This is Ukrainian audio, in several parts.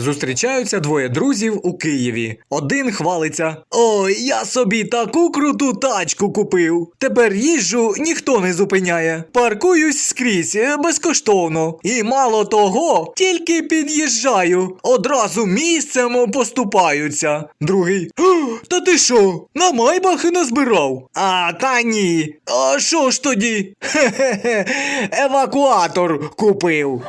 Зустрічаються двоє друзів у Києві. Один хвалиться: Ой, я собі таку круту тачку купив. Тепер їжджу, ніхто не зупиняє. Паркуюсь скрізь е, безкоштовно. І мало того, тільки під'їжджаю, одразу місцем поступаються. Другий. Та ти що? На майбахи назбирав? А, та ні. А що ж тоді? Хе-хе-хе, евакуатор купив.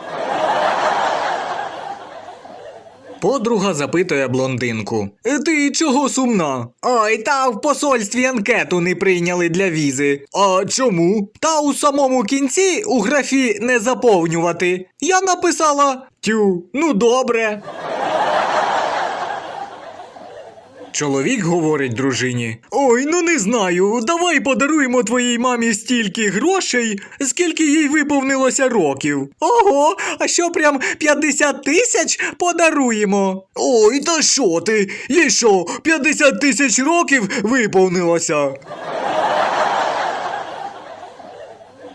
Подруга запитує блондинку. «Е, Ти чого сумна? Ой, та в посольстві анкету не прийняли для візи. А чому? Та у самому кінці у графі не заповнювати. Я написала Тю, ну добре. Чоловік говорить дружині: Ой, ну не знаю. Давай подаруємо твоїй мамі стільки грошей, скільки їй виповнилося років. Ого, а що прям 50 тисяч подаруємо? Ой, та що ти? Їй що, 50 тисяч років виповнилося?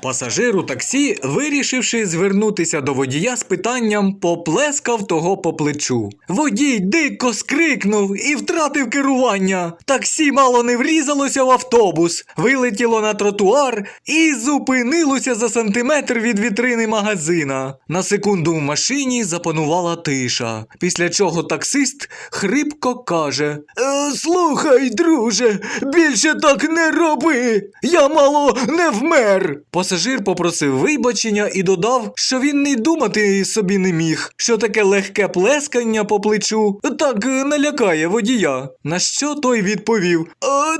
Пасажир у таксі, вирішивши звернутися до водія з питанням, поплескав того по плечу. Водій дико скрикнув і втратив керування. Таксі мало не врізалося в автобус, вилетіло на тротуар і зупинилося за сантиметр від вітрини магазина. На секунду в машині запанувала тиша, після чого таксист хрипко каже: «Е, Слухай, друже, більше так не роби. Я мало не вмер. Пасажир попросив вибачення і додав, що він не думати собі не міг, що таке легке плескання по плечу так е, налякає водія. На що той відповів: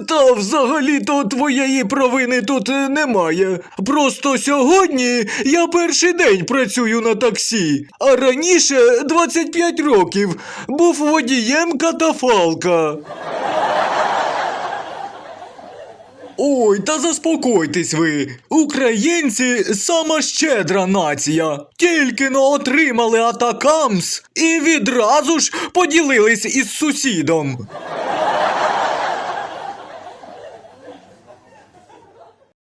Та взагалі-то твоєї провини тут е, немає. Просто сьогодні я перший день працюю на таксі, а раніше 25 років був водієм катафалка. Ой, та заспокойтесь ви. Українці сама щедра нація. Тільки но отримали атакамс і відразу ж поділились із сусідом.